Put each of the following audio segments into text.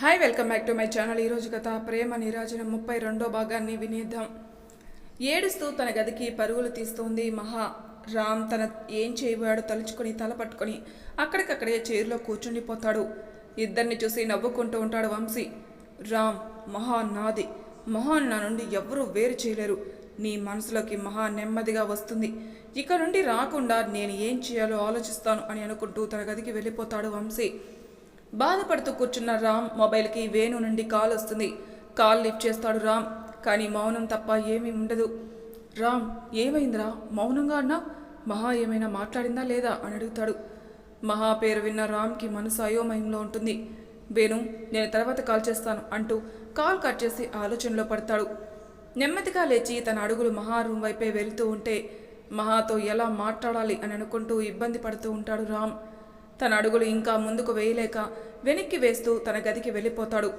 Hi welcome back to my channel ఈరోజు కథ ప్రేమ నిరాజన ముప్పై రెండో భాగాన్ని వినేద్దాం. ఏడుస్తూ తన గదికి పరుగులు తీస్తోంది మహా రామ్. తన ఏం చేయబోయాడో తలుచుకొని తల పట్టుకొని అక్కడికక్కడే చైర్లో కూర్చుండిపోతాడు ఇద్దరిని చూసి నవ్వుకుంటూ ఉంటాడు వంశీ. రామ్ మహా నాది. మహా నా నుండి ఎవ్వరూ వేరు చేయలేరు. నీ మనసులోకి మహా నెమ్మదిగా వస్తుంది. ఇక నుండి రాకుండా నేను ఏం చేయాలో ఆలోచిస్తాను అని అనుకుంటూ తన గదికి వెళ్ళిపోతాడు వంశీ. బాధపడుతూ కూర్చున్న రామ్ మొబైల్కి వేణు నుండి కాల్ వస్తుంది. కాల్ లిఫ్ట్ చేస్తాడు రామ్ కానీ మౌనం తప్ప ఏమీ ఉండదు. రామ్ ఏమైందిరా? మౌనంగా అన్నా? మహా ఏమైనా మాట్లాడిందా లేదా? అని అడుగుతాడు. మహా పేరు విన్న రామ్కి మనసు అయోమయంలో ఉంటుంది. వేణు నేను తర్వాత కాల్ చేస్తాను అంటూ కాల్ కట్ చేసి ఆలోచనలో పడతాడు. నెమ్మదిగా లేచి తన అడుగులు మహా రూమ్ వైపే వెళ్తూ ఉంటే మహాతో ఎలా మాట్లాడాలి అని అనుకుంటూ ఇబ్బంది పడుతూ ఉంటాడు రామ్. తన అడుగులు ఇంకా ముందుకు వేయలేక వెనక్కి వేస్తూ తన గదికి వెళ్ళిపోతాడు.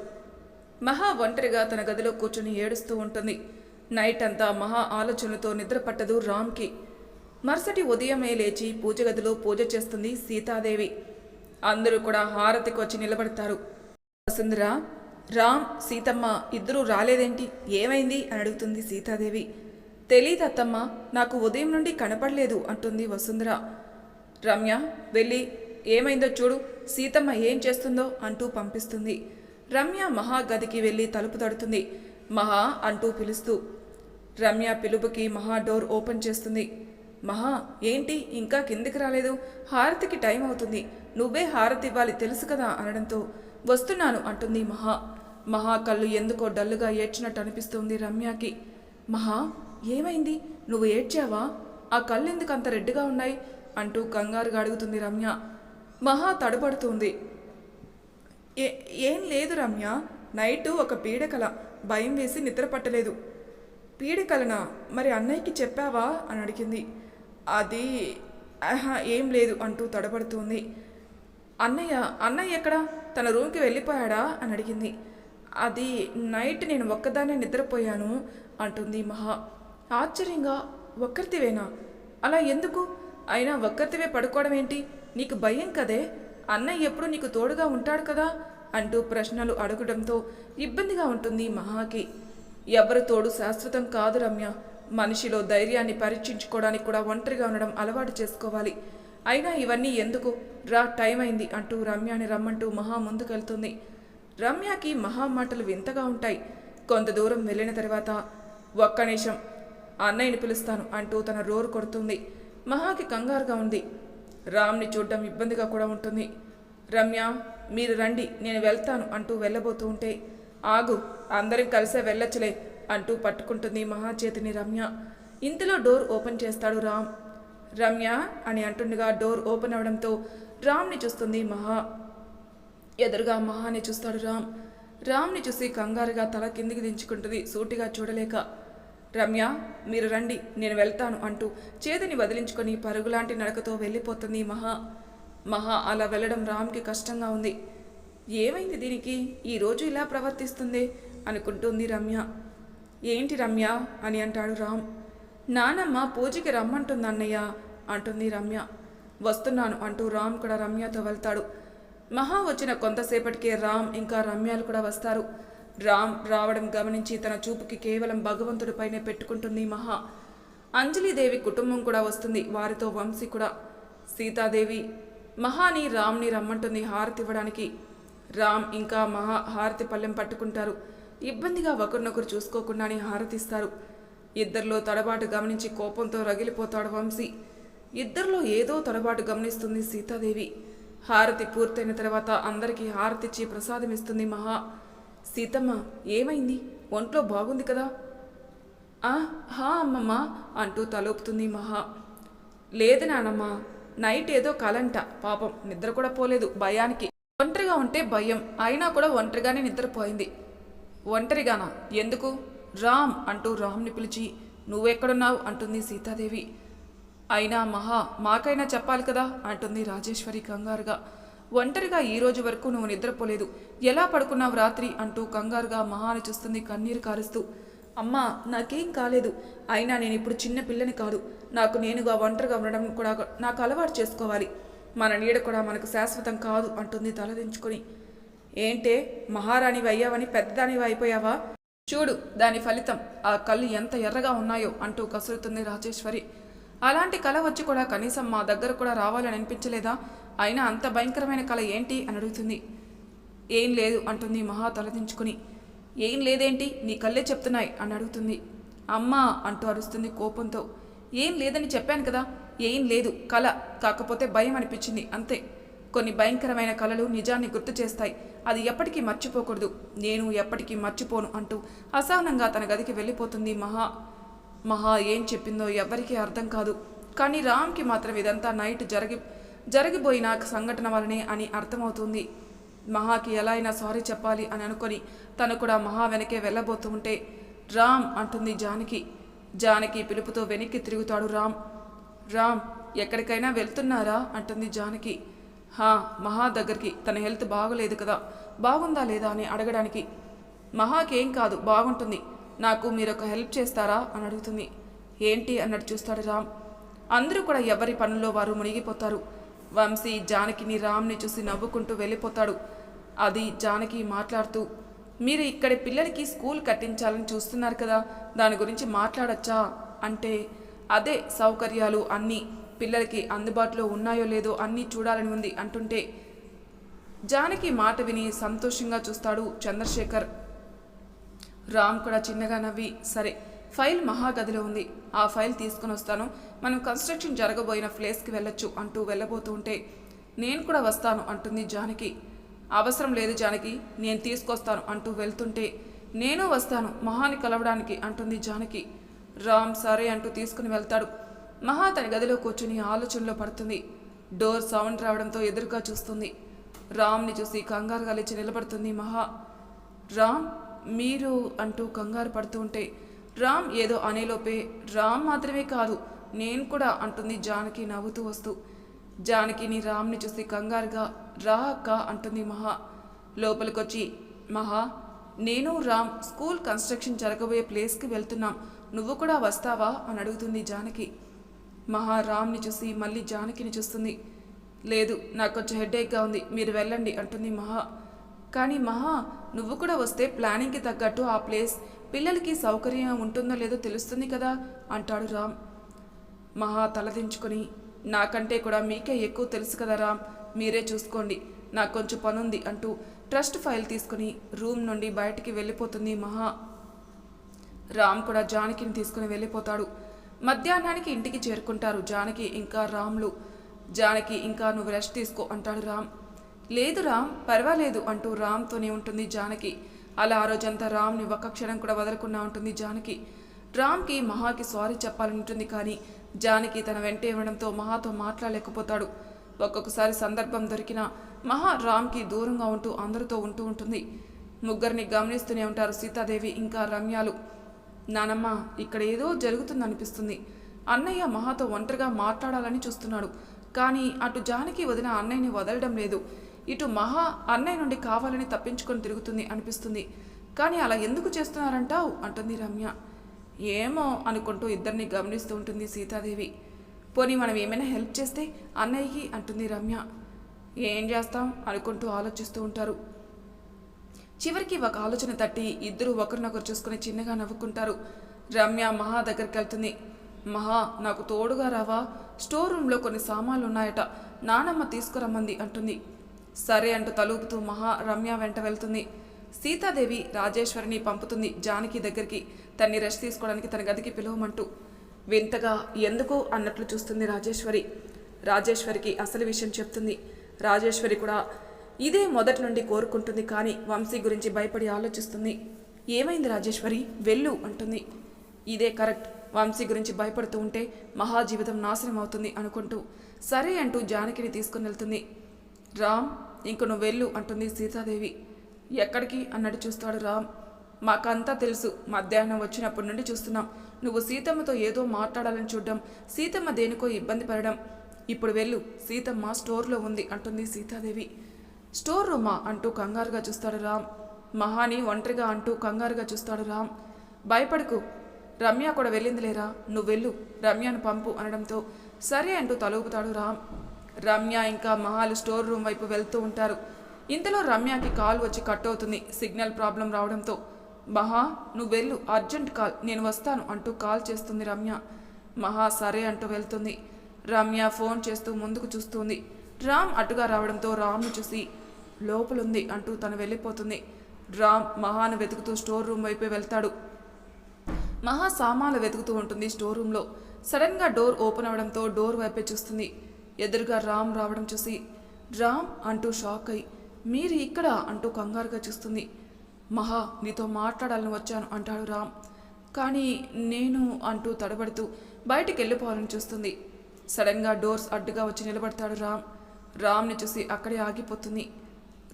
మహా ఒంటరిగా తన గదిలో కూర్చుని ఏడుస్తూ ఉంటుంది. నైట్ అంతా మహా ఆలోచనతో నిద్ర పట్టదు రామ్కి. మరుసటి ఉదయమే లేచి పూజ గదిలో పూజ చేస్తుంది సీతాదేవి. అందరూ కూడా హారతికి వచ్చి నిలబడతారు. వసుంధరా రామ్ సీతమ్మ ఇద్దరూ రాలేదేంటి? ఏమైంది? అని అడుగుతుంది సీతాదేవి. తెలీదత్తమ్మ నాకు ఉదయం నుండి కనపడలేదు అంటుంది వసుంధర. రమ్య వెళ్ళి ఏమైందో చూడు సీతమ్మ ఏం చేస్తుందో అంటూ పంపిస్తుంది. రమ్య మహా గదికి వెళ్ళి తలుపు తడుతుంది. మహా అంటూ పిలుస్తూ. రమ్య పిలుపుకి మహా డోర్ ఓపెన్ చేస్తుంది. మహా ఏంటి? ఇంకా కిందికి రాలేదు. హారతికి టైం అవుతుంది. నువ్వే హారతి ఇవ్వాలి తెలుసు కదా అనడంతో. వస్తున్నాను అంటుంది మహా. మహా కళ్ళు ఎందుకో డల్లుగా ఏడ్చినట్టు అనిపిస్తుంది రమ్యకి. మహా ఏమైంది? నువ్వు ఏడ్చావా? ఆ కళ్ళు ఎందుకు అంత రెడ్డిగా ఉన్నాయి? అంటూ కంగారుగా అడుగుతుంది రమ్య. మహా తడబడుతుంది ఏ ఏం లేదు రమ్య. నైటు ఒక పీడకల. భయం వేసి నిద్ర పట్టలేదు. పీడకలనా? మరి అన్నయ్యకి చెప్పావా? అని అడిగింది. అది ఏం లేదు అంటూ తడబడుతుంది అన్నయ్య అన్నయ్య ఎక్కడా? తన రూమ్కి వెళ్ళిపోయాడా? అని అడిగింది. అది నైట్ నేను ఒక్కదాన్నే నిద్రపోయాను అంటుంది మహా. ఆశ్చర్యంగా ఒక్కరితివేనా? అలా ఎందుకు? అయినా ఒక్కరితివే పడుకోవడం ఏంటి నీకు భయం కదే? అన్నయ్య ఎప్పుడు నీకు తోడుగా ఉంటాడు కదా? అంటూ ప్రశ్నలు అడగడంతో ఇబ్బందిగా ఉంటుంది మహాకి. ఎవరు తోడు శాశ్వతం కాదు రమ్య. మనిషిలో ధైర్యాన్ని పరీక్షించుకోవడానికి కూడా ఒంటరిగా ఉండడం అలవాటు చేసుకోవాలి. అయినా ఇవన్నీ ఎందుకు? రా టైం అయింది అంటూ రమ్యని రమ్మంటూ మహా ముందుకెళ్తుంది. రమ్యకి మహా మాటలు వింతగా ఉంటాయి. కొంత దూరం వెళ్ళిన తర్వాత ఒక్క నిమిషం అన్నయ్యని పిలుస్తాను అంటూ తన రోరు కొడుతుంది. మహాకి కంగారుగా ఉంది. రామ్ని చూడడం ఇబ్బందిగా కూడా ఉంటుంది. రమ్య మీరు రండి నేను వెళ్తాను అంటూ వెళ్ళబోతూ ఉంటే ఆగు అందరం కలిసే వెళ్ళొచ్చులే అంటూ పట్టుకుంటుంది మహా చేతిని రమ్య. ఇంతలో డోర్ ఓపెన్ చేస్తాడు రామ్. రమ్య అని అంటుండగా డోర్ ఓపెన్ అవడంతో రామ్ని చూస్తుంది మహా. ఎదురుగా మహాని చూస్తాడు రామ్. రామ్ని చూసి కంగారుగా తల కిందికి దించుకుంటుంది సూటిగా చూడలేక. రమ్య మీరు రండి నేను వెళ్తాను అంటూ చేతిని వదిలించుకొని పరుగులాంటి నడకతో వెళ్ళిపోతుంది మహా. మహా అలా వెళ్ళడం రామ్కి కష్టంగా ఉంది. ఏమైంది దీనికి? ఈరోజు ఇలా ప్రవర్తిస్తుంది? అనుకుంటుంది రమ్య. ఏంటి రమ్య? అని అంటాడు రామ్. నానమ్మ పూజకి రమ్మంటుంది అన్నయ్య అంటుంది రమ్య. వస్తున్నాను అంటూ రామ్ కూడా రమ్యతో వెళ్తాడు. మహా వచ్చిన కొంతసేపటికే రామ్ ఇంకా రమ్యాలు కూడా వస్తారు. రామ్ రావడం గమనించి తన చూపుకి కేవలం భగవంతుడిపైనే పెట్టుకుంటుంది మహా. అంజలిదేవి కుటుంబం కూడా వస్తుంది. వారితో వంశీ కూడా. సీతాదేవి మహాని రామ్ని రమ్మంటుంది హారతి ఇవ్వడానికి. రామ్ ఇంకా మహా హారతి పళ్ళెం పట్టుకుంటారు. ఇబ్బందిగా ఒకరినొకరు చూసుకోకుండానే హారతిస్తారు. ఇద్దరిలో తడబాటు గమనించి కోపంతో రగిలిపోతాడు వంశీ. ఇద్దరిలో ఏదో తడబాటు గమనిస్తుంది సీతాదేవి. హారతి పూర్తయిన తర్వాత అందరికీ హారతిచ్చి ప్రసాదమిస్తుంది మహా. సీతమ్మ ఏమైంది? ఒంట్లో బాగుంది కదా? ఆ హా అమ్మమ్మ అంటూ తలోపుతుంది మహా. లేదు నానమ్మ నైట్ ఏదో కలంట పాపం నిద్ర కూడా పోలేదు భయానికి. ఒంటరిగా ఉంటే భయం అయినా కూడా ఒంటరిగానే నిద్రపోయింది. ఒంటరిగానా? ఎందుకు? రామ్ అంటూ రామ్ని పిలిచి నువ్వెక్కడున్నావు? అంటుంది సీతాదేవి. అయినా మహా మాకైనా చెప్పాలి కదా? అంటుంది రాజేశ్వరి కంగారుగా. ఒంటరిగా ఈ రోజు వరకు నువ్వు నిద్రపోలేదు. ఎలా పడుకున్నావు రాత్రి? అంటూ కంగారుగా మహాని చూస్తుంది కన్నీరు కారుస్తూ. అమ్మా నాకేం కాలేదు. అయినా నేను ఇప్పుడు చిన్న పిల్లని కాదు. నాకు నేనుగా ఒంటరిగా ఉండడం కూడా నాకు అలవాటు చేసుకోవాలి. మన నీడ కూడా మనకు శాశ్వతం కాదు అంటుంది తలదించుకొని. ఏంటే మహారాణివి అయ్యావని పెద్దదానివి అయిపోయావా? చూడు దాని ఫలితం ఆ కళ్ళు ఎంత ఎర్రగా ఉన్నాయో అంటూ కసురుతుంది రాజేశ్వరి. అలాంటి కళ వచ్చి కూడా కనీసం మా దగ్గర కూడా రావాలని అనిపించలేదా? అయినా అంత భయంకరమైన కళ ఏంటి అని అడుగుతుంది. ఏం లేదు అంటుంది మహా తలదించుకుని. ఏం లేదేంటి? నీ కళ్ళే చెప్తున్నాయి అని అడుగుతుంది. అమ్మా అంటూ అరుస్తుంది కోపంతో. ఏం లేదని చెప్పాను కదా. ఏం లేదు కళ కాకపోతే భయం అనిపించింది అంతే. కొన్ని భయంకరమైన కళలు నిజాన్ని గుర్తు చేస్తాయి. అది ఎప్పటికీ మర్చిపోకూడదు. నేను ఎప్పటికీ మర్చిపోను అంటూ అసహనంగా తన గదికి వెళ్ళిపోతుంది మహా. మహా ఏం చెప్పిందో ఎవ్వరికీ అర్థం కాదు. కానీ రామ్కి మాత్రం ఇదంతా నైట్ జరిగి జరిగిపోయిన సంఘటన వలనే అని అర్థమవుతుంది. మహాకి ఎలా అయినా సారీ చెప్పాలి అని అనుకొని తను కూడా మహా వెనకే వెళ్ళబోతూ ఉంటే రామ్ అంటుంది జానకి. జానకి పిలుపుతో వెనక్కి తిరుగుతాడు రామ్. రామ్ ఎక్కడికైనా వెళ్తున్నారా? అంటుంది జానకి. హా మహా దగ్గరికి. తన హెల్త్ బాగలేదు కదా. బాగుందా లేదా అని అడగడానికి. మహాకేం కాదు బాగుంటుంది. నాకు మీరు ఒక హెల్ప్ చేస్తారా? అని అడుగుతుంది. ఏంటి? అన్నట్టు చూస్తాడు రామ్. అందరూ కూడా ఎవరి పనుల్లో వారు మునిగిపోతారు. వంశీ జానకిని రామ్ని చూసి నవ్వుకుంటూ వెళ్ళిపోతాడు. అది జానకి మాట్లాడుతూ మీరు ఇక్కడి పిల్లలకి స్కూల్ కట్టించాలని చూస్తున్నారు కదా దాని గురించి మాట్లాడచ్చా? అంటే అదే సౌకర్యాలు అన్నీ పిల్లలకి అందుబాటులో ఉన్నాయో లేదో అన్నీ చూడాలని ఉంది అంటుంటే జానకి మాట విని సంతోషంగా చూస్తాడు చంద్రశేఖర్. రామ్ కూడా చిన్నగా నవ్వి సరే ఫైల్ మహాగదిలో ఉంది. ఆ ఫైల్ తీసుకుని వస్తాను. మనం కన్స్ట్రక్షన్ జరగబోయిన ప్లేస్కి వెళ్ళొచ్చు అంటూ వెళ్ళబోతూ ఉంటే నేను కూడా వస్తాను అంటుంది జానకి. అవసరం లేదు జానకి నేను తీసుకొస్తాను అంటూ వెళ్తుంటే నేను వస్తాను మహాని కలవడానికి అంటుంది జానకి. రామ్ సరే అంటూ తీసుకుని వెళ్తాడు. మహా తన గదిలో కూర్చుని ఆలోచనలో పడుతుంది. డోర్ సౌండ్ రావడంతో ఎదురుగా చూస్తుంది. రామ్ని చూసి కంగారుగా లేచి నిలబడుతుంది మహా. రామ్ మీరు అంటూ కంగారు పడుతూ ఉంటే రామ్ ఏదో అనేలోపే రామ్ మాత్రమే కాదు నేను కూడా అంటుంది జానకి నవ్వుతూ వస్తూ. జానకిని రామ్ని చూసి కంగారుగా రా అక్క అంటుంది మహా. లోపలికొచ్చి మహా నేను రామ్ స్కూల్ కన్స్ట్రక్షన్ జరగబోయే ప్లేస్కి వెళ్తున్నాం. నువ్వు కూడా వస్తావా? అని అడుగుతుంది జానకి. మహా రామ్ని చూసి మళ్ళీ జానకిని చూస్తుంది. లేదు నాకు కొంచెం హెడ్ఏక్గా ఉంది మీరు వెళ్ళండి అంటుంది మహా. కానీ మహా నువ్వు కూడా వస్తే ప్లానింగ్కి తగ్గట్టు ఆ ప్లేస్ పిల్లలకి సౌకర్యం ఉంటుందో లేదో తెలుస్తుంది కదా అంటాడు రామ్. మహా తలదించుకొని నాకంటే కూడా మీకే ఎక్కువ తెలుసు కదా రామ్ మీరే చూసుకోండి నాకు కొంచెం పనుంది అంటూ ట్రస్ట్ ఫైల్ తీసుకుని రూమ్ నుండి బయటికి వెళ్ళిపోతుంది మహా. రామ్ కూడా జానకిని తీసుకుని వెళ్ళిపోతాడు. మధ్యాహ్నానికి ఇంటికి చేరుకుంటారు జానకి ఇంకా రామ్లు. జానకి ఇంకా నువ్వు రెస్ట్ తీసుకో అంటాడు రామ్. లేదు రామ్ పర్వాలేదు అంటూ రామ్తోనే ఉంటుంది జానకి. అలా ఆ రోజంతా రామ్ని ఒక్క క్షణం కూడా వదలకుండా ఉంటుంది జానకి. రామ్కి మహాకి సారీ చెప్పాలని ఉంటుంది కానీ జానకి తన వెంట ఇవ్వడంతో మహాతో మాట్లాడలేకపోతాడు. ఒక్కొక్కసారి సందర్భం దొరికినా మహా రామ్కి దూరంగా ఉంటూ అందరితో ఉంటూ ఉంటుంది. ముగ్గురిని గమనిస్తూనే ఉంటారు సీతాదేవి ఇంకా రమ్యాలు. నానమ్మ ఇక్కడ ఏదో జరుగుతుందనిపిస్తుంది. అన్నయ్య మహాతో ఒంటరిగా మాట్లాడాలని చూస్తున్నాడు. కానీ అటు జానకి వదిన అన్నయ్యని వదలడం లేదు. ఇటు మహా అన్నయ్య నుండి కావాలని తప్పించుకొని తిరుగుతుంది అనిపిస్తుంది. కానీ అలా ఎందుకు చేస్తున్నారంటావు? అంటుంది రమ్య. ఏమో అనుకుంటూ ఇద్దరిని గమనిస్తూ ఉంటుంది సీతాదేవి. పోనీ మనం ఏమైనా హెల్ప్ చేస్తే అన్నయ్యకి? అంటుంది రమ్య. ఏం చేస్తాం? అనుకుంటూ ఆలోచిస్తూ ఉంటారు. చివరికి ఒక ఆలోచన తట్టి ఇద్దరు ఒకరినొకరు చూసుకుని చిన్నగా నవ్వుకుంటారు. రమ్య మహా దగ్గరికి వెళ్తుంది. మహా నాకు తోడుగా రావా? స్టోర్ రూమ్లో కొన్ని సామాన్లు ఉన్నాయట నానమ్మ తీసుకురమ్మంది అంటుంది. సరే అంటూ తలుపుతూ మహా రమ్య వెంట వెళ్తుంది. సీతాదేవి రాజేశ్వరిని పంపుతుంది జానకి దగ్గరికి. తన్ని రెస్ట్ తీసుకోవడానికి తన గదికి పిలవమంటూ వింతగా ఎందుకు అన్నట్లు చూస్తుంది రాజేశ్వరి. రాజేశ్వరికి అసలు విషయం చెప్తుంది. రాజేశ్వరి కూడా ఇదే మొదటి నుండి కోరుకుంటుంది కానీ వంశీ గురించి భయపడి ఆలోచిస్తుంది. ఏమైంది రాజేశ్వరి? వెళ్ళు అంటుంది. ఇదే కరెక్ట్. వంశీ గురించి భయపడుతూ ఉంటే మహా జీవితం నాశనం అవుతుంది అనుకుంటూ సరే అంటూ జానకిని తీసుకుని వెళ్తుంది. రామ్ ఇంక నువ్వు వెళ్ళు అంటుంది సీతాదేవి. ఎక్కడికి? అన్నట్టు చూస్తాడు రామ్. మాకంతా తెలుసు. మధ్యాహ్నం వచ్చినప్పటి నుండి చూస్తున్నాం. నువ్వు సీతమ్మతో ఏదో మాట్లాడాలని చూడడం. సీతమ్మ దేనికో ఇబ్బంది పడడం. ఇప్పుడు వెళ్ళు. సీతమ్మ స్టోర్లో ఉంది అంటుంది సీతాదేవి. స్టోర్ రూమా? అంటూ కంగారుగా చూస్తాడు రామ్. మహాని ఒంటరిగా అంటూ కంగారుగా చూస్తాడు రామ్. భయపడకు. రమ్య కూడా వెళ్ళింది లేరా నువ్వు వెళ్ళు. రమ్యను పంపు అనడంతో. సరే అంటూ తలుపుతాడు రామ్. రమ్య ఇంకా మహాలు స్టోర్ రూమ్ వైపు వెళ్తూ ఉంటారు. ఇంతలో రమ్యకి కాల్ వచ్చి కట్ అవుతుంది సిగ్నల్ ప్రాబ్లం రావడంతో. మహా నువ్వు వెళ్ళు అర్జెంట్ కాల్ నేను వస్తాను అంటూ కాల్ చేస్తుంది రమ్య. మహా సరే అంటూ వెళ్తుంది. రమ్య ఫోన్ చేస్తూ ముందుకు చూస్తుంది. రామ్ అటుగా రావడంతో రామ్ను చూసి లోపలుంది అంటూ తను వెళ్ళిపోతుంది. రామ్ మహాను వెతుకుతూ స్టోర్ రూమ్ వైపే వెళ్తాడు. మహా సామాన్లు వెతుకుతూ ఉంటుంది స్టోర్ రూమ్లో. సడన్గా డోర్ ఓపెన్ అవడంతో డోర్ వైపే చూస్తుంది. ఎదురుగా రామ్ రావడం చూసి రామ్ అంటూ షాక్ అయి మీరు ఇక్కడ అంటూ కంగారుగా చూస్తుంది. మహా నీతో మాట్లాడాలని వచ్చాను అంటాడు రామ్. కానీ నేను అంటూ తడబడుతూ బయటికి వెళ్ళిపోవాలని చూస్తుంది. సడన్గా డోర్స్ అడ్డుగా వచ్చి నిలబడతాడు రామ్. రామ్ని చూసి అక్కడే ఆగిపోతుంది.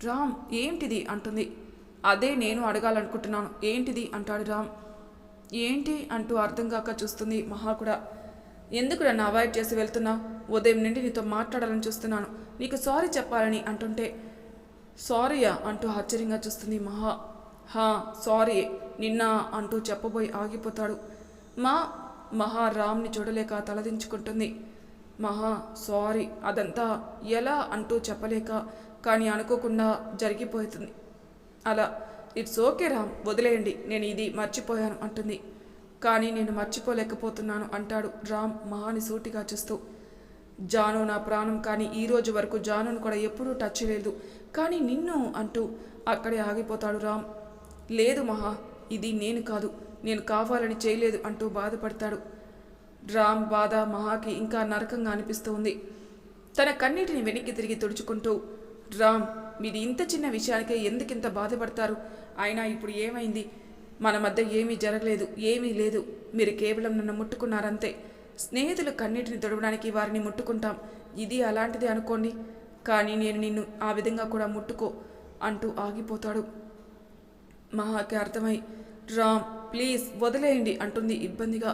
రామ్ ఏంటిది? అంటుంది. అదే నేను అడగాలనుకుంటున్నాను. ఏంటిది? అంటాడు రామ్. ఏంటి? అంటూ అర్థం కాక చూస్తుంది మహా కూడా. ఎందుకు నన్ను అవాయిడ్ చేసి వెళ్తున్నావు? ఉదయం నుండి నీతో మాట్లాడాలని చూస్తున్నాను. నీకు సారీ చెప్పాలని అంటుంటే సారీయా? అంటూ ఆశ్చర్యంగా చూస్తుంది మహా. హా సారీ నిన్న అంటూ చెప్పబోయి ఆగిపోతాడు. మా మహా రామ్ని చూడలేక తలదించుకుంటుంది. మహా సారీ అదంతా ఎలా అంటూ చెప్పలేక కానీ అనుకోకుండా జరిగిపోతుంది. అలా ఇట్స్ ఓకే రామ్ వదిలేయండి నేను ఇది మర్చిపోయాను అంటుంది. కానీ నేను మర్చిపోలేకపోతున్నాను అంటాడు రామ్ మహాని సూటిగా చూస్తూ. జాను నా ప్రాణం కానీ ఈ రోజు వరకు జానును కూడా ఎప్పుడూ టచ్ లేదు. కానీ నిన్ను అంటూ అక్కడే ఆగిపోతాడు రామ్. లేదు మహా ఇది నేను కాదు నేను కావాలని చేయలేదు అంటూ బాధపడతాడు. రామ్ బాధ మహాకి ఇంకా నరకంగా అనిపిస్తూ ఉంది తన కన్నీటిని వెనక్కి తిరిగి తుడుచుకుంటూ రామ్ మీది ఇంత చిన్న విషయానికే ఎందుకింత బాధపడతారు? అయినా ఇప్పుడు ఏమైంది? మన మధ్య ఏమీ జరగలేదు ఏమీ లేదు. మీరు కేవలం నన్ను ముట్టుకున్నారంతే. స్నేహితులు కన్నీటిని తొడవడానికి వారిని ముట్టుకుంటాం. ఇది అలాంటిది అనుకోండి. కానీ నేను నిన్ను ఆ విధంగా కూడా ముట్టుకో అంటూ ఆగిపోతాడు. మహాకి అర్థమై రామ్ ప్లీజ్ వదిలేయండి అంటుంది ఇబ్బందిగా.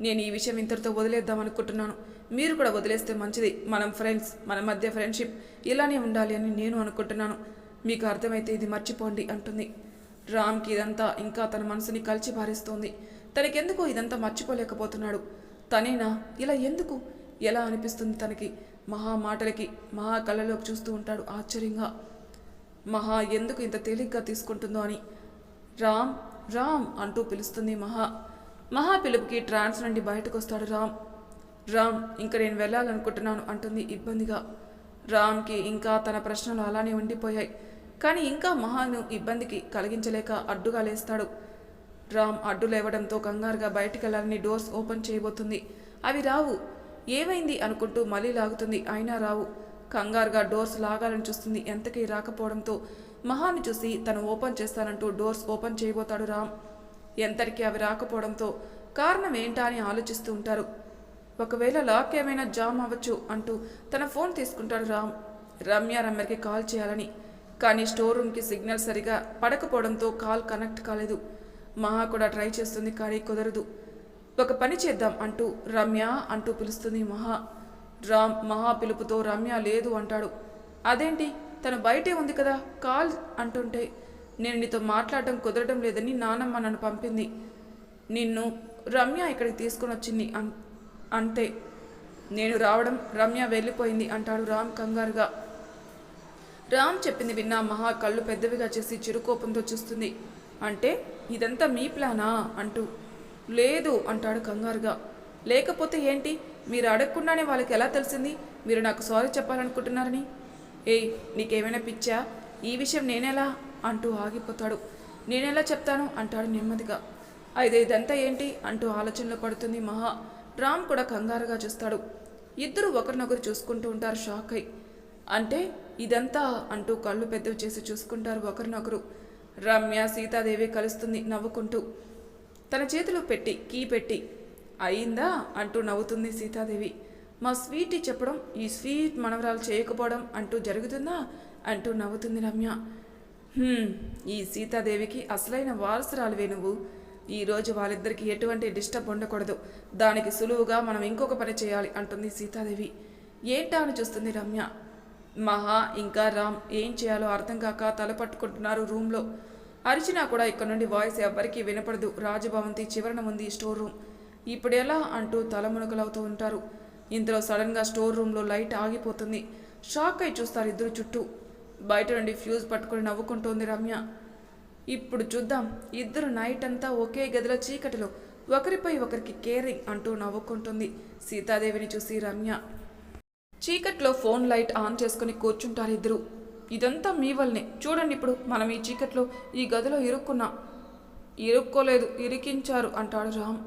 నేను ఈ విషయం ఇంతటితో వదిలేద్దాం అనుకుంటున్నాను. మీరు కూడా వదిలేస్తే మంచిది. మనం ఫ్రెండ్స్ మన మధ్య ఫ్రెండ్షిప్ ఇలానే ఉండాలి అని నేను అనుకుంటున్నాను. మీకు అర్థమైతే ఇది మర్చిపోండి అంటుంది. రామ్కి ఇదంతా ఇంకా తన మనసుని కలిచి భారిస్తోంది తనకెందుకో ఇదంతా మర్చిపోలేకపోతున్నాడు. తనేనా? ఇలా ఎందుకు? ఎలా అనిపిస్తుంది తనకి? మహా మాటలకి మహా కళ్ళలోకి చూస్తూ ఉంటాడు ఆశ్చర్యంగా. మహా ఎందుకు ఇంత తేలిగ్గా తీసుకుంటుందో అని. రామ్ రామ్ అంటూ పిలుస్తుంది మహా. మహా పిలుపుకి ట్రాన్స్ నుండి బయటకు వస్తాడు రామ్. రామ్ ఇంక నేను వెళ్ళాలనుకుంటున్నాను అంటుంది ఇబ్బందిగా. రామ్కి ఇంకా తన ప్రశ్నలు అలానే ఉండిపోయాయి. కానీ ఇంకా మహాను ఇబ్బందికి కలిగించలేక అడ్డుగా లేస్తాడు. రామ్ అడ్డు లేవడంతో కంగారుగా బయటికి వెళ్ళాలని డోర్స్ ఓపెన్ చేయబోతుంది. అవి రావు. ఏమైంది అనుకుంటూ మళ్ళీ లాగుతుంది. అయినా రావు. కంగారుగా డోర్స్ లాగాలని చూస్తుంది. ఎంతకీ రాకపోవడంతో మహాని చూసి తను ఓపెన్ చేస్తానంటూ డోర్స్ ఓపెన్ చేయబోతాడు రామ్. ఎంతటికీ అవి రాకపోవడంతో కారణం ఏంటా అని ఆలోచిస్తూ ఉంటారు. ఒకవేళ లాక్ ఏమైనా జామ్ అవ్వచ్చు అంటూ తన ఫోన్ తీసుకుంటాడు రామ్. రమ్య రమ్యకి కాల్ చేయాలని. కానీ స్టోర్ రూమ్కి సిగ్నల్ సరిగా పడకపోవడంతో కాల్ కనెక్ట్ కాలేదు. మహా కూడా ట్రై చేస్తుంది కానీ కుదరదు. ఒక పని చేద్దాం అంటూ రమ్య అంటూ పిలుస్తుంది మహా. రామ్ మహా పిలుపుతో రమ్య లేదు అంటాడు. అదేంటి? తను బయటే ఉంది కదా కాల్ అంటుంటే. నేను నీతో మాట్లాడటం కుదరడం లేదని నానమ్మ నన్ను పంపింది. నిన్ను రమ్య ఇక్కడికి తీసుకొని వచ్చింది అన్ అంతే. నేను రావడం రమ్య వెళ్ళిపోయింది అంటాడు రామ్ కంగారుగా. రామ్ చెప్పింది విన్నా మహా కళ్ళు పెద్దవిగా చేసి చిరుకోపంతో చూస్తుంది. అంటే ఇదంతా మీ ప్లానా? అంటూ. లేదు అంటాడు కంగారుగా. లేకపోతే ఏంటి? మీరు అడగకుండానే వాళ్ళకి ఎలా తెలిసింది? మీరు నాకు సారీ చెప్పాలనుకుంటున్నారని? ఏయ్ నీకేమైనా పిచ్చా? ఈ విషయం నేనెలా? అంటూ ఆగిపోతాడు. నేనెలా చెప్తాను? అంటాడు నెమ్మదిగా. అయితే ఇదంతా ఏంటి? అంటూ ఆలోచనలో పడుతుంది మహా. రామ్ కూడా కంగారుగా చూస్తాడు. ఇద్దరు ఒకరినొకరు చూసుకుంటూ ఉంటారు షాక్ అయి. అంటే ఇదంతా అంటూ కళ్ళు పెద్దవి చేసి చూసుకుంటారు ఒకరినొకరు. రమ్య సీతాదేవి కలుస్తుంది నవ్వుకుంటూ. తన చేతిలో పెట్టి కీ పెట్టి. అయిందా అంటూ నవ్వుతుంది సీతాదేవి. మా స్వీట్ చెప్పడం ఈ స్వీట్ మనవరాలు చేయకపోవడం అంటూ జరుగుతుందా? అంటూ నవ్వుతుంది రమ్య. ఈ సీతాదేవికి అసలైన వారసురాలువే నువ్వు. ఈరోజు వాళ్ళిద్దరికి ఎటువంటి డిస్టర్బ్ ఉండకూడదు. దానికి సులువుగా మనం ఇంకొక పని చేయాలి అంటుంది సీతాదేవి. ఏంటా అని చూస్తుంది రమ్య. మహా ఇంకా రామ్ ఏం చేయాలో అర్థం కాక తల పట్టుకుంటున్నారు రూమ్లో. అరిచినా కూడా ఇక్కడ నుండి వాయిస్ ఎవ్వరికీ వినపడదు. రాజభవంతి చివరన ఉంది స్టోర్ రూమ్. ఇప్పుడెలా అంటూ తలమునకలవుతూ ఉంటారు. ఇంతలో సడన్గా స్టోర్ రూమ్లో లైట్ ఆగిపోతుంది. షాక్ అయి చూస్తారు ఇద్దరు చుట్టూ. బయట నుండి ఫ్యూజ్ పట్టుకుని నవ్వుకుంటోంది రమ్య. ఇప్పుడు చూద్దాం. ఇద్దరు నైట్ అంతా ఒకే గదిలో చీకటిలో. ఒకరిపై ఒకరికి కేరింగ్ అంటూ నవ్వుకుంటుంది. సీతాదేవిని చూసి రమ్య. చీకట్లో ఫోన్ లైట్ ఆన్ చేసుకుని కూర్చుంటారు ఇద్దరు. ఇదంతా మీ వల్లనే. చూడండి ఇప్పుడు మనం ఈ చీకట్లో ఈ గదిలో ఇరుక్కున్నాం. ఇరుక్కోలేదు ఇరికించారు అంటాడు రామ్.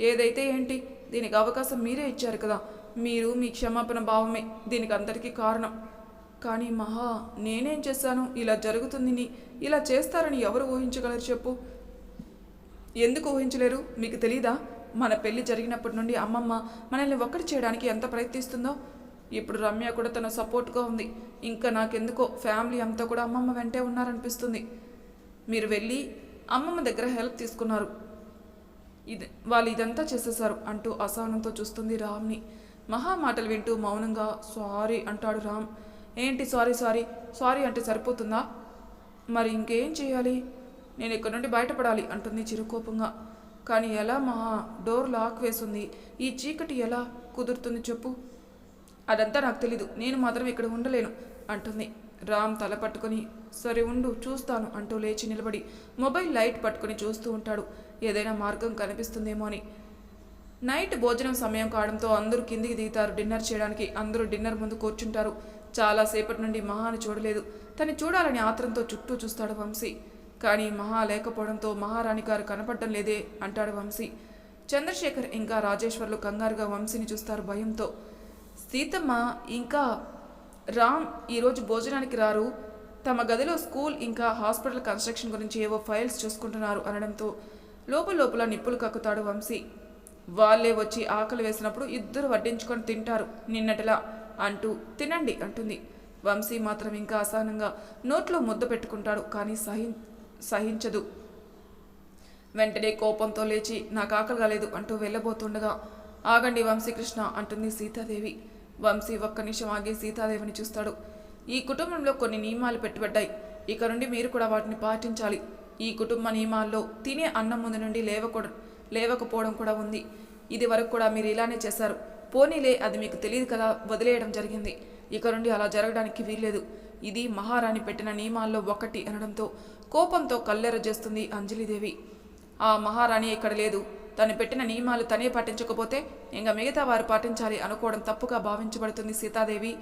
ఏదైతే ఏంటి? దీనికి అవకాశం మీరే ఇచ్చారు కదా. మీరు మీ క్షమాపణ భావమే. దీనికి అందరికీ కారణం. కానీ మహా నేనేం చేశాను? ఇలా జరుగుతుంది ఇలా చేస్తారని ఎవరు ఊహించగలరు చెప్పు. ఎందుకు ఊహించలేరు? మీకు తెలీదా? మన పెళ్ళి జరిగినప్పటి నుండి అమ్మమ్మ మనల్ని ఒక్కటి చేయడానికి ఎంత ప్రయత్నిస్తుందో? ఇప్పుడు రమ్య కూడా తన సపోర్ట్గా ఉంది. ఇంకా నాకెందుకో ఫ్యామిలీ అంతా కూడా అమ్మమ్మ వెంటే ఉన్నారనిపిస్తుంది. మీరు వెళ్ళి అమ్మమ్మ దగ్గర హెల్ప్ తీసుకున్నారు. ఇది వాళ్ళు ఇదంతా చేసేశారు అంటూ అసహనంతో చూస్తుంది రామ్ని. మహా మాటలు వింటూ మౌనంగా సారీ అంటాడు రామ్. ఏంటి సారీ సారీ? సారీ అంటే సరిపోతుందా? మరి ఇంకేం చేయాలి? నేను ఇక్కడ నుండి బయటపడాలి అంటుంది చిరుకోపంగా. కానీ ఎలా మహా? డోర్ లాక్ వేసింది. ఈ చీకటి ఎలా కుదురుతుంది చెప్పు. అదంతా నాకు తెలీదు. నేను మాత్రం ఇక్కడ ఉండలేను అంటుంది. రామ్ తల పట్టుకొని సరే ఉండు చూస్తాను అంటూ లేచి నిలబడి మొబైల్ లైట్ పట్టుకొని చూస్తూ ఉంటాడు. ఏదైనా మార్గం కనిపిస్తుందేమో అని. నైట్ భోజనం సమయం కావడంతో అందరూ కిందికి దిగుతారు డిన్నర్ చేయడానికి. అందరూ డిన్నర్ ముందు కూర్చుంటారు. చాలా సేపటి నుండి మహాను చూడలేదు. తను చూడాలని ఆత్రంతో చుట్టూ చూస్తాడు వంశీ. కానీ మహా లేకపోవడంతో మహారాణి గారు కనపడడం లేదే అంటాడు వంశీ. చంద్రశేఖర్ ఇంకా రాజేశ్వర్లు కంగారుగా వంశీని చూస్తారు భయంతో. సీతమ్మ ఇంకా రామ్ ఈరోజు భోజనానికి రారు. తమ గదిలో స్కూల్ ఇంకా హాస్పిటల్ కన్స్ట్రక్షన్ గురించి ఏవో ఫైల్స్ చూసుకుంటున్నారు అనడంతో లోపల లోపల నిప్పులు కక్కుతాడు వంశీ. వాళ్ళే వచ్చి ఆకలి వేసినప్పుడు ఇద్దరు వడ్డించుకొని తింటారు. నిన్నటిలా అంటూ తినండి అంటుంది. వంశీ మాత్రం ఇంకా అసహనంగా నోట్లో ముద్ద పెట్టుకుంటాడు కానీ సహి సహించదు. వెంటనే కోపంతో లేచి నాకు ఆకలి కాలేదు అంటూ వెళ్ళబోతుండగా ఆగండి వంశీకృష్ణ అంటుంది సీతాదేవి. వంశీ ఒక్క నిమిషం ఆగి సీతాదేవిని చూస్తాడు. ఈ కుటుంబంలో కొన్ని నియమాలు పెట్టుబడ్డాయి. ఇక నుండి మీరు కూడా వాటిని పాటించాలి. ఈ కుటుంబ నియమాల్లో తినే అన్నం ముందు నుండి లేవకూడ లేవకపోవడం కూడా ఉంది. ఇది వరకు కూడా మీరు ఇలానే చేశారు. పోనీలే అది మీకు తెలియదు కదా వదిలేయడం జరిగింది. ఇక నుండి అలా జరగడానికి వీల్లేదు. ఇది మహారాణి పెట్టిన నియమాల్లో ఒకటి అనడంతో కోపంతో కల్లెర చేస్తుంది అంజలిదేవి. ఆ మహారాణి ఇక్కడ లేదు. తను పెట్టిన నియమాలు తనే పాటించకపోతే ఇంకా మిగతా వారు పాటించాలి అనుకోవడం తప్పుగా భావించబడుతుంది సీతాదేవి.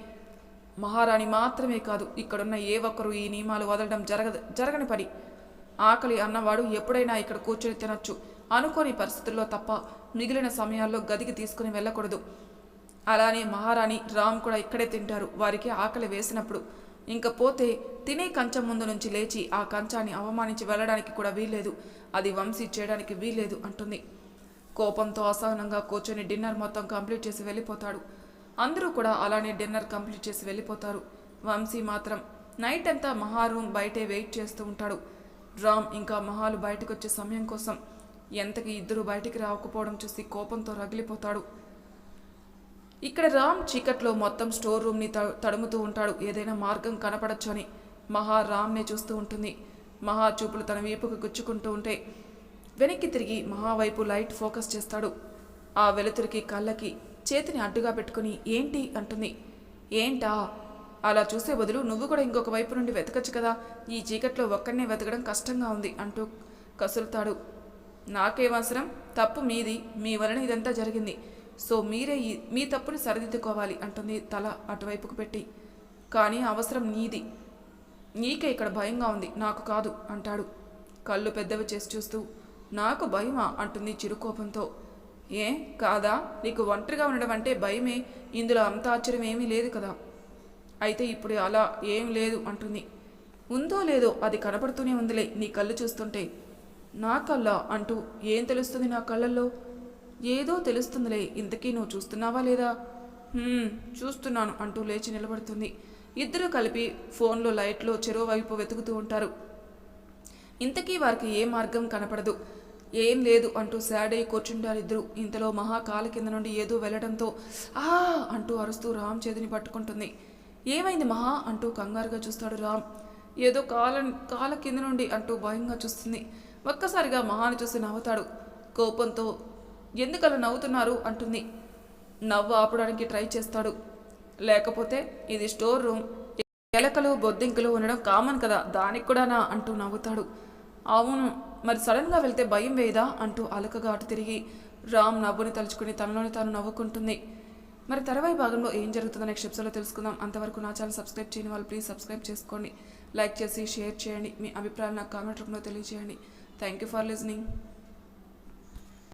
మహారాణి మాత్రమే కాదు ఇక్కడున్న ఏ ఒక్కరూ ఈ నియమాలు వదలడం జరగదు జరగని పని. ఆకలి అన్నవాడు ఎప్పుడైనా ఇక్కడ కూర్చొని తినొచ్చు. అనుకోని పరిస్థితుల్లో తప్ప మిగిలిన సమయాల్లో గదికి తీసుకుని వెళ్ళకూడదు. అలానే మహారాణి రామ్ కూడా ఇక్కడే తింటారు. వారికి ఆకలి వేసినప్పుడు ఇంక పోతే తినే కంచం ముందు నుంచి లేచి ఆ కంచాన్ని అవమానించి వెళ్ళడానికి కూడా వీల్లేదు. అది వంశీ చేయడానికి వీల్లేదు అంటుంది. కోపంతో అసహనంగా కూర్చొని డిన్నర్ మొత్తం కంప్లీట్ చేసి వెళ్ళిపోతాడు. అందరూ కూడా అలానే డిన్నర్ కంప్లీట్ చేసి వెళ్ళిపోతారు. వంశీ మాత్రం నైట్ అంతా మహా రూమ్ బయటే వెయిట్ చేస్తూ ఉంటాడు. రామ్ ఇంకా మహాలు బయటకు వచ్చే సమయం కోసం ఎంతకి ఇద్దరు బయటికి రాకపోవడం చూసి కోపంతో రగిలిపోతాడు. ఇక్కడ రామ్ చీకట్లో మొత్తం స్టోర్ రూమ్ని త తడుముతూ ఉంటాడు. ఏదైనా మార్గం కనపడచ్చు అని మహా రామ్నే చూస్తూ ఉంటుంది. మహా చూపులు తన వీపుకు గుచ్చుకుంటూ ఉంటే వెనక్కి తిరిగి మహా వైపు లైట్ ఫోకస్ చేస్తాడు. ఆ వెలుతురికి కళ్ళకి చేతిని అడ్డుగా పెట్టుకుని ఏంటి అంటుంది. ఏంటా? అలా చూసే బదులు నువ్వు కూడా ఇంకొక వైపు నుండి వెతకచ్చు కదా. ఈ చీకట్లో ఒక్కడనే వెతకడం కష్టంగా ఉంది అంటూ కసులుతాడు నాకేమవసరం తప్పు మీది. మీ వలన ఇదంతా జరిగింది. సో మీరే ఈ- మీ తప్పుని సరిదిద్దుకోవాలి అంటుంది తల అటువైపుకు పెట్టి. కానీ అవసరం నీది. నీకే ఇక్కడ భయంగా ఉంది. నాకు కాదు అంటాడు. కళ్ళు పెద్దవి చేసి చూస్తూ నాకు భయమా? అంటుంది చిరుకోపంతో. ఏ కాదా? నీకు ఒంటరిగా ఉండడం అంటే భయమే. ఇందులో అంత ఆశ్చర్యం ఏమీ లేదు కదా? అయితే ఇప్పుడు అలా ఏం లేదు అంటుంది. ఉందో లేదో అది కనపడుతూనే ఉందిలే నీ కళ్ళు చూస్తుంటే. నా కళ్ళ? అంటూ. ఏం తెలుస్తుంది నా కళ్ళల్లో? ఏదో తెలుస్తుందిలే. ఇంతకీ నువ్వు చూస్తున్నావా లేదా? చూస్తున్నాను అంటూ లేచి నిలబడుతుంది. ఇద్దరూ కలిపి ఫోన్లో లైట్లో చెరువు వైపు వెతుకుతూ ఉంటారు. ఇంతకీ వారికి ఏ మార్గం కనపడదు. ఏం లేదు అంటూ శాడ్ అయి కూర్చుంటారు ఇద్దరు ఇంతలో మహా కాల కింద నుండి ఏదో వెళ్ళడంతో ఆ అంటూ అరుస్తూ రామ్ చేతిని పట్టుకుంటుంది. ఏమైంది మహా? అంటూ కంగారుగా చూస్తాడు రామ్. ఏదో కాల కాల కింద నుండి అంటూ భయంగా చూస్తుంది. ఒక్కసారిగా మహాని చూసి నవ్వుతాడు. కోపంతో ఎందుకలా నవ్వుతున్నారు? అంటుంది. నవ్వు ఆపడానికి ట్రై చేస్తాడు. లేకపోతే ఇది స్టోర్ రూమ్. ఎలకలు బొద్దింకలు ఉండడం కామన్ కదా దానికి కూడానా అంటూ నవ్వుతాడు. అవును మరి సడన్గా వెళ్తే భయం వేయదా? అంటూ అలకగా అటు తిరిగి రామ్ నవ్వుని తలుచుకుని తనలోని తాను నవ్వుకుంటుంది. మరి తర్వాయి భాగంలో ఏం జరుగుతుందో నెక్స్ట్ ఎపిసోడ్లో తెలుసుకుందాం. అంతవరకు నా ఛానల్ సబ్స్క్రైబ్ చేయని వాళ్ళు ప్లీజ్ సబ్స్క్రైబ్ చేసుకోండి. లైక్ చేసి షేర్ చేయండి. మీ అభిప్రాయాలు నాకు కామెంట్ రూపంలో తెలియజేయండి. Thank you for listening